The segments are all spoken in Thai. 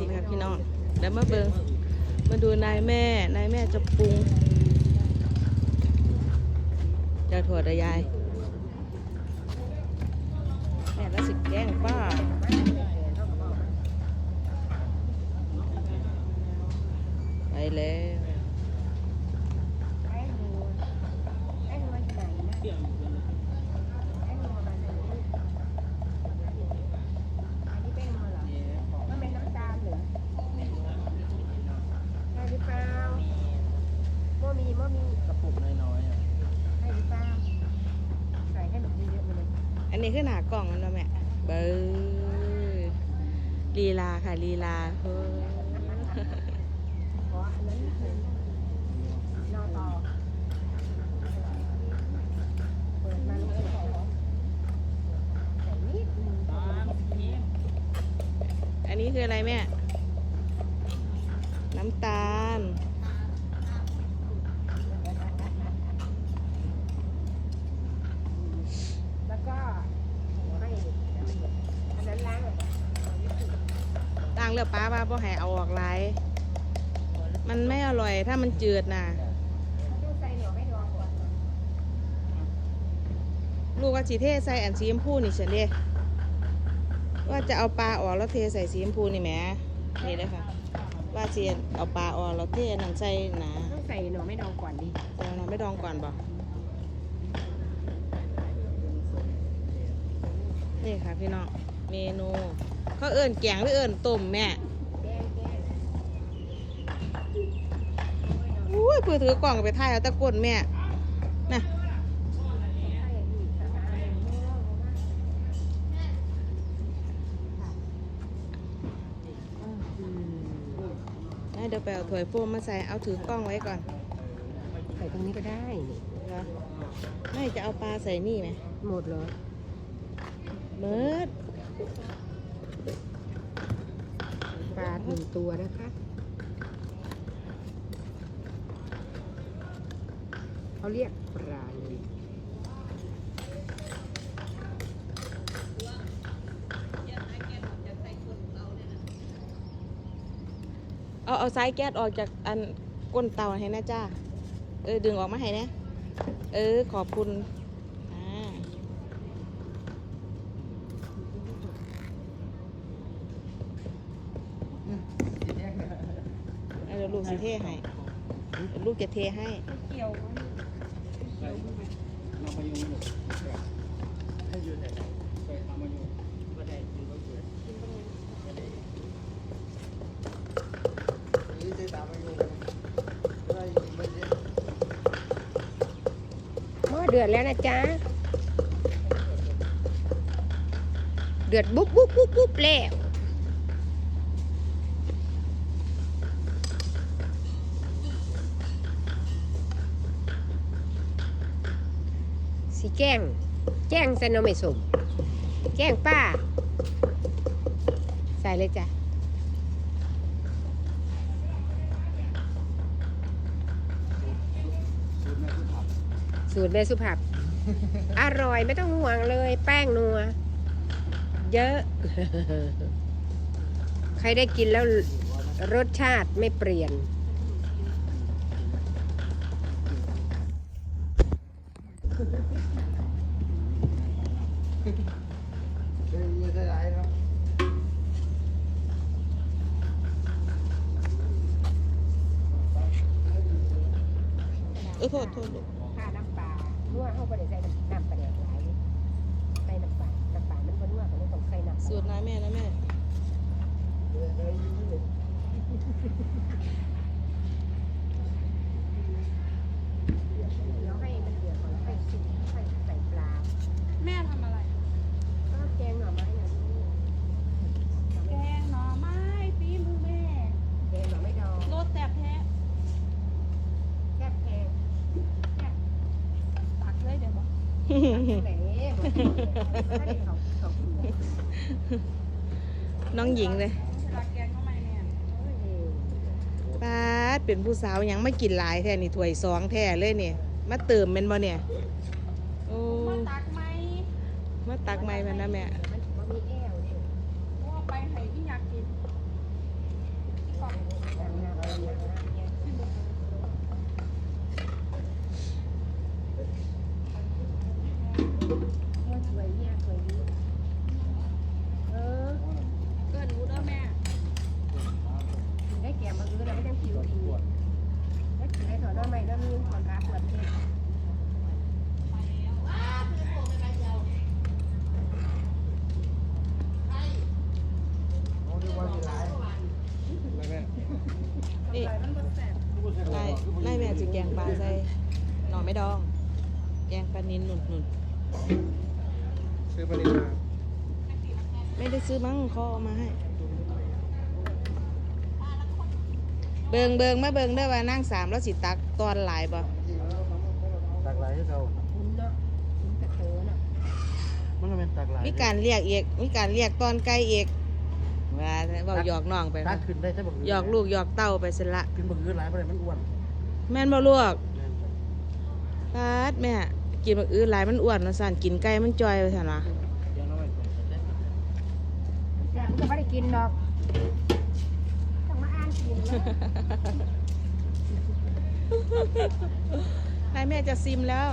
ดีครับพี่น้องเดี๋ยวมาเบิงมาดูนายแม่นายแม่จะปรุงจะถั่วระยาย แม่แล้วสิแกงป้าไปแล้ว กระปุกน้อยๆอะ อั นนี้คือหนากล่องมันเนาะแม่เบอร์ลีลาค่ะลีลาเฮ้ออันนี้คืออะไรแม่ น้ำตาล แล้วก็ให้อันนั้นล้าง ต่างเลือกป้าว่าพ่อให้เอาออกหลายมันไม่อร่อยถ้ามันจืดน่ะต้องใส่เหนียวไม่ดองก่อนลูกว่าสีเทใส่อันสีชมพูนี่เฉยว่าจะเอาปลาออกแล้วเทใส่สีชมพูนี่แหมนี่เลยค่ะ ว่าเชียเอาปลาออกแล้วเทอันนั่นใส่หนาต้องใส่เหนียวไม่ดองก่อนดิใส่น้ำไม่ดองก่อนบ่นี่ค่ะพี่น้องเมนู เขาเอิ้นแกงหรือเอิ้นต้มแม่แกงแกงอุ้ยเพื่อถือกล่องไปถ่ายเอาตะกร้นแม่น่ะให้ดีสะอาดอะเดี๋ยวไปเอาถ้วยโฟมมาใส่ เอาถือกล้องไว้ก่อน ใส่ตรงนี้ก็ได้นี่เหรอไม่จะเอาปลาใส่นี่ไหม หมดเลยเมิด ปลาหนึ่งตัวนะคะเขาเรียกปลาเลยเอาเอาสายแก๊สออกจากอันก้นเตาให้นะจ้าเออดึงออกมาให้นะ เออขอบคุณอ่าเอาเดี๋ยวลูก สิเทให้เดี๋ยวลูกจะเทให้เรามาอยู่หมดให้ยืนไหนไปทำมาอยู่ก็ได้ยืนก็สวยนี่จะตามมาอยู่ได้ไม่ได้หม้อเดือดแล้วนะจ๊ะ เดือดบุ๊บบุ๊บบุ๊บบุ๊บแล้วสี แก้งแจ้งใส่หนมไม่สมแก้งป้า ใส่เลยจ้ะสูตรแม่สุภาพอร่อยไม่ต้องห่วงเลย แป้งนัว เยอะ ใครได้กินแล้วรสชาติไม่เปลี่ยนเฮ้ยไม่ได้ไรเนาะ เออโทษโทษลูกค่าน้ำปลานัวเข้าไปในใส่น้ำปลาแดกหลายใส่น้ำปลา น้ำปลามันก็นัวก็เลยต้องใส่น้ำสูตรนายแม่นะแม่ แล้วให้มันเดือดก่อนแล้วค่อยชิมค่อยใส่ปลา แม่ทำอะไร ก็แกงหน่อไม้เนี่ย แกงหน่อไม้ฝีมือแม่ แกงหน่อไม้ดอง รสแซ่บแท้ แคบแกง ผักเลยเดี๋ยวบอก แหมหมดถ้าเด็กเขาเขากิ นเลยน้องหญิงเลยเวลาแกงเข้ามาเนี่ยป้าดเป็นผู้สาวหยังไม่กินหลายแท้นี่ถ้วยสองแท้เลยเนี่ยมาเติมแมันบ่เนี่ยโอ้มาตักไหมมาตักไม้มันนะแม่มันมันมีแอวเนี่ยว่าไปให้พี่อยากกิน น้ำน้ำน้ำน้ำเนี่ยเนี่ยสวยเนี่ยสวยดีเออ เกินรู้แล้วแม่ ได้แก่มาอื้อแล้วไม่ต้องผิวดีได้กินได้ถอดน้ำใหม่น้ำมีขอ นขาปวดเทศแล้วแม่นี่ไล่ไล่แม่จะแกงปลาใส่หน่อไม่ดอง แกงปลานินหนุนหนุนซื้อปลานิลมาไม่ได้ซื้อมั้งเขาเอามาให้ เบิงเบิงมาเบิงได้อว่านั่งสามแล้วสิตักตอนหลายบ่ ตักหลายให้เรา คุ้มเนาะคุ้มกระเตอเนาะ มันก็เป็น ตักหลายมีการเรียกเอกมีการเรียกตอนไกลเอกว่าเบาหยอกน้องไปตักขึ้นได้ใช่บักหยอกลูกหยอกเต้าไปสิละกินบักอื้อหลายไปเลยมันอ้วนแม่นบ่ลวกปาดแม่กินบักอื้อหลายมันอ้วนเนาะสั่นกินไก่มันจอยไปสั่นวะเดี๋ยวน้อยก่อนจะได้แต่มันก็ไม่ได้กินหรอกต้องมาอ่านกินเนาะนายแม่จะซิมแล้ว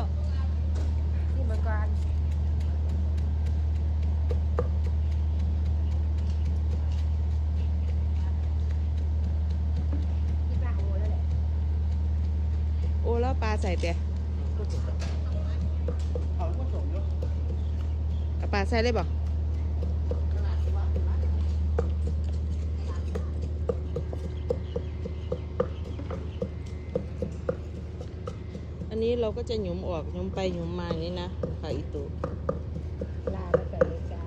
ที่มันก่อนที่ปลาโอแล้วแหละ โอ้แล้ว ปลาใส่เตะเอาก็ส่งเนาะเอาปลาใส่เลยบ่อันนี้เราก็จะหยุมออกหยุมไปหยุมมาอย่างนี้นะผักอีตูลาแล้วใส่เลยจ้า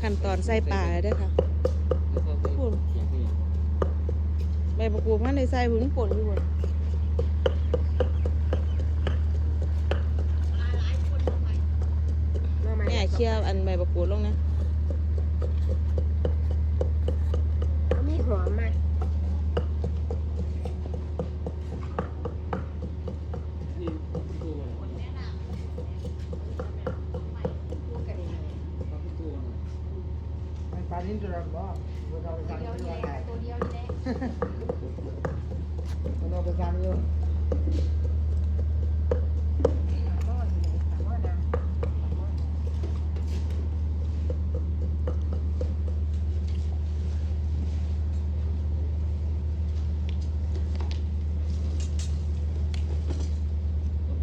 ขั้นตอนใส่ปลาเลยเด้อค่ะ พูด ใบประกูดมันในใส่หุ่นป่นอยู่บนมาใหม่แม่เคี่ยวอันใบประกูดลงนะมีหอมไหมนี่ตัวปลาลิ้นจุฬาบ่ เราไปสั่งที่ว่าไงตัวเดียวนี่แหละเราไปทานอยู่ ก็อยู่ในสามหม้อนะ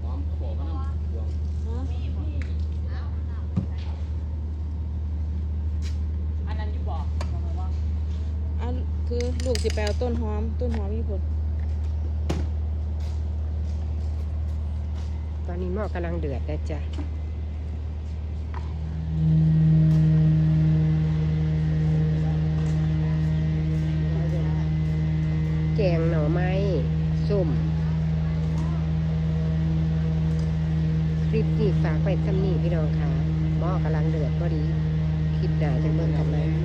หอมเขาบอกว่าน้ำดวง อันนั้นอยู่บอกบอกมาว่า อัน คือลูกสิแปลต้นหอม ต้นหอมญี่ปุ่นตอนนี้หม้อกำลังเดือดนะจ๊ะแกงหน่อไม้ส้มคลิปนี้ฝากไปทำนี่พี่น้องค่ะหม้อกำลังเดือดพอดี คลิปหนาจังเบิ่งกันไหม